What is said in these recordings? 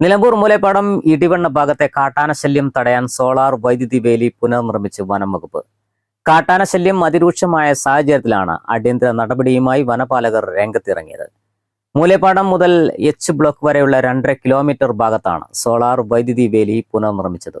നിലമ്പൂർ മൂലപ്പാടം ഇടിവെണ്ണ ഭാഗത്തെ കാട്ടാനശല്യം തടയാൻ സോളാർ വൈദ്യുതി വേലി പുനർനിർമ്മിച്ച് വനം വകുപ്പ്. കാട്ടാനശല്യം അതിരൂക്ഷമായ സാഹചര്യത്തിലാണ് അടിയന്തര നടപടിയുമായി വനപാലകർ രംഗത്തിറങ്ങിയത്. മൂലപ്പാടം മുതൽ എച്ച് ബ്ലോക്ക് വരെയുള്ള രണ്ടര കിലോമീറ്റർ ഭാഗത്താണ് സോളാർ വൈദ്യുതി വേലി പുനർനിർമ്മിച്ചത്.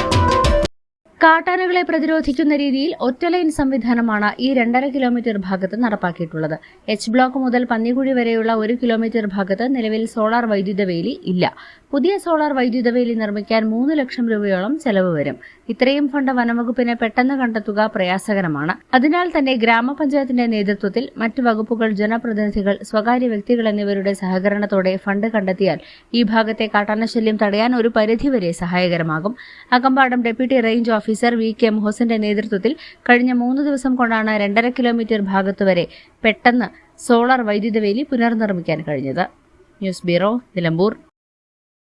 കാട്ടാനകളെ പ്രതിരോധിക്കുന്ന രീതിയിൽ ഒറ്റലൈൻ സംവിധാനമാണ് ഈ രണ്ടര കിലോമീറ്റർ ഭാഗത്ത് നടപ്പാക്കിയിട്ടുള്ളത്. എച്ച് ബ്ലോക്ക് മുതൽ പന്നിക്കുഴി വരെയുള്ള ഒരു കിലോമീറ്റർ ഭാഗത്ത് നിലവിൽ സോളാർ വൈദ്യുത വേലി ഇല്ല. പുതിയ സോളാർ വൈദ്യുത വേലി നിർമ്മിക്കാൻ മൂന്ന് ലക്ഷം രൂപയോളം ചെലവ് വരും. ഇത്രയും ഫണ്ട് വനംവകുപ്പിന് പെട്ടെന്ന് കണ്ടെത്തുക പ്രയാസകരമാണ്. അതിനാൽ തന്നെ ഗ്രാമപഞ്ചായത്തിന്റെ നേതൃത്വത്തിൽ മറ്റു വകുപ്പുകൾ ജനപ്രതിനിധികൾ സ്വകാര്യ വ്യക്തികൾ എന്നിവരുടെ സഹകരണത്തോടെ ഫണ്ട് കണ്ടെത്തിയാൽ ഈ ഭാഗത്തെ കാട്ടാനശല്യം തടയാൻ ഒരു പരിധിവരെ സഹായകരമാകും. Akampadam deputy range officer V K മുഹസിന്റെ നേതൃത്വത്തിൽ കഴിഞ്ഞ മൂന്ന് ദിവസം കൊണ്ടാണ് രണ്ടര കിലോമീറ്റർ ഭാഗത്തുവരെ പെട്ടെന്ന് സോളാർ വൈദ്യുത വേലി പുനർനിർമ്മിക്കാൻ കഴിഞ്ഞത്. News bureau Nilambur.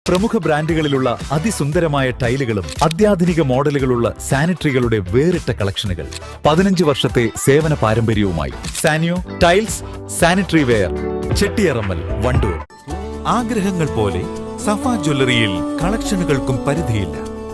പ്രമുഖ ബ്രാൻഡുകളിലുള്ള അതിസുന്ദരമായ ടൈലുകളും അത്യാധുനിക മോഡലുകളുള്ള സാനിറ്ററികളുടെ വേറിട്ട കളക്ഷനുകൾ. പതിനഞ്ച് വർഷത്തെ സേവന പാരമ്പര്യവുമായി Saniyo tiles sanitary ware Chettiyarammal Wandoor. ആഗ്രഹങ്ങൾ പോലെ സഫ ജ്വല്ലറിയിൽ കളക്ഷനുകൾക്കും പരിധിയില്ല.